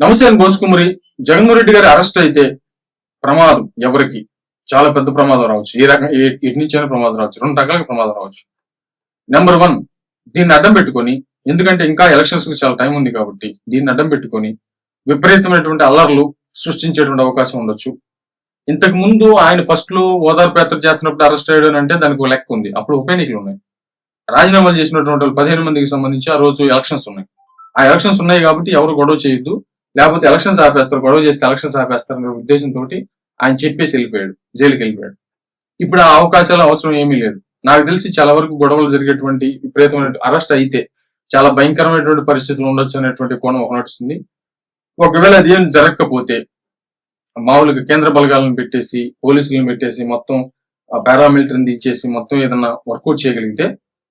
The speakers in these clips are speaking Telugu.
నమస్తే బోసుకుమరి జగన్మోహన్ గారి అరెస్ట్ అయితే ప్రమాదం ఎవరికి? చాలా పెద్ద ప్రమాదం రావచ్చు. ఏ రకం ఎటు నుంచి ప్రమాదం రావచ్చు. రెండు రకాల ప్రమాదం రావచ్చు. నెంబర్ వన్ దీన్ని అడ్డం పెట్టుకొని ఎందుకంటే ఇంకా ఎలక్షన్స్కి చాలా టైం ఉంది కాబట్టి దీన్ని అడ్డం పెట్టుకొని విపరీతమైనటువంటి అల్లర్లు సృష్టించేటువంటి అవకాశం ఉండొచ్చు. ఇంతకు ముందు ఆయన ఫస్ట్లో ఓదార్పు యాత్ర చేస్తున్నప్పుడు అరెస్ట్ అయ్యాడు అని అంటే దానికి ఒక లెక్క ఉంది. అప్పుడు ఉప ఎన్నికలు ఉన్నాయి. రాజీనామాలు చేసినటువంటి వాళ్ళు పదిహేను మందికి సంబంధించి ఆ రోజు ఎలక్షన్స్ ఉన్నాయి. ఆ ఎలక్షన్స్ ఉన్నాయి కాబట్టి ఎవరు గొడవ చేయొద్దు. లేకపోతే ఎలక్షన్స్ ఆపేస్తారు గొడవ చేస్తే ఎలక్షన్స్ ఆపేస్తారు అనే ఉద్దేశంతో ఆయన చెప్పేసి వెళ్ళిపోయాడు జైలుకి వెళ్ళిపోయాడు. ఇప్పుడు ఆ అవకాశాలు అవసరం ఏమీ లేదు. నాకు తెలిసి చాలా వరకు గొడవలు జరిగేటువంటి విపరీతమైన అరెస్ట్ అయితే చాలా భయంకరమైనటువంటి పరిస్థితులు ఉండొచ్చు అనేటువంటి కోణం ఒక నడుస్తుంది. ఒకవేళ అది ఏం జరగకపోతే మామూలుగా కేంద్ర బలగాలను పెట్టేసి పోలీసులను పెట్టేసి మొత్తం పారామిలిటరీని దించేసి మొత్తం ఏదన్నా వర్కౌట్ చేయగలిగితే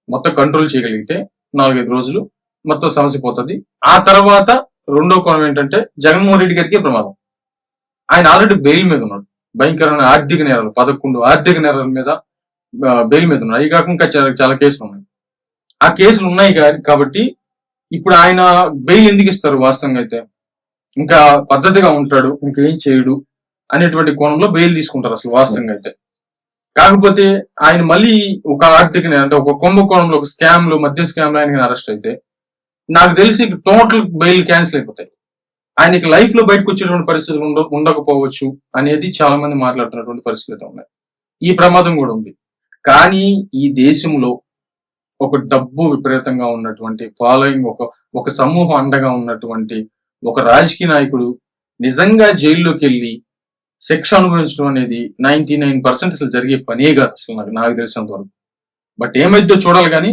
మొత్తం కంట్రోల్ చేయగలిగితే నాలుగైదు రోజులు మొత్తం సమస్య పోతుంది. ఆ తర్వాత రెండో కోణం ఏంటంటే జగన్మోహన్ రెడ్డి గారికి ప్రమాదం. ఆయన ఆల్రెడీ బెయిల్ మీద ఉన్నాడు. భయంకరమైన ఆర్థిక నేరాలు పదకొండు ఆర్థిక నేరాల మీద బెయిల్ మీద ఉన్నాడు. అవి కాక ఇంకా చాలా చాలా కేసులు ఉన్నాయి. ఆ కేసులు ఉన్నాయి కానీ కాబట్టి ఇప్పుడు ఆయన బెయిల్ ఎందుకు ఇస్తారు వాస్తవంగా అయితే? ఇంకా పద్ధతిగా ఉంటాడు ఇంకా ఏం చేయడు అనేటువంటి కోణంలో బెయిల్ తీసుకుంటారు అసలు వాస్తవంగా అయితే. కాకపోతే ఆయన మళ్ళీ ఒక ఆర్థిక అంటే ఒక కుంభకోణంలో ఒక స్కామ్లో మధ్య స్కామ్లో ఆయన అరెస్ట్ అయితే నాకు తెలిసి టోటల్ బెయిల్ క్యాన్సిల్ అయిపోతాయి. ఆయనకి లైఫ్లో బయటకు వచ్చేటువంటి పరిస్థితులు ఉండ ఉండకపోవచ్చు అనేది చాలా మంది మాట్లాడుతున్నటువంటి పరిస్థితులు ఉన్నాయి. ఈ ప్రమాదం కూడా ఉంది. కానీ ఈ దేశంలో ఒక డబ్బు విపరీతంగా ఉన్నటువంటి ఫాలోయింగ్ ఒక ఒక సమూహం అండగా ఉన్నటువంటి ఒక రాజకీయ నాయకుడు నిజంగా జైల్లోకి వెళ్ళి శిక్ష అనుభవించడం అనేది నైన్టీ నైన్ పర్సెంట్ అసలు జరిగే పనే కాదు అసలు నాకు నాకు తెలిసినంత వరకు బట్ ఏమైద్దో చూడాలి కానీ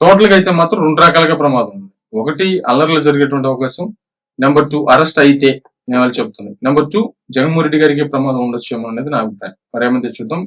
టోటల్గా అయితే మాత్రం రెండు రకాలుగా ప్రమాదం ఉంది. ఒకటి అల్లర్లు జరిగేటువంటి అవకాశం. నెంబర్ టూ అరెస్ట్ అయితే నేను వాళ్ళు చెప్తుంది నెంబర్ టూ జగన్మోహన్ రెడ్డి గారికి ప్రమాదం ఉండొచ్చేమో అనేది నా అభిప్రాయం. మరి చూద్దాం.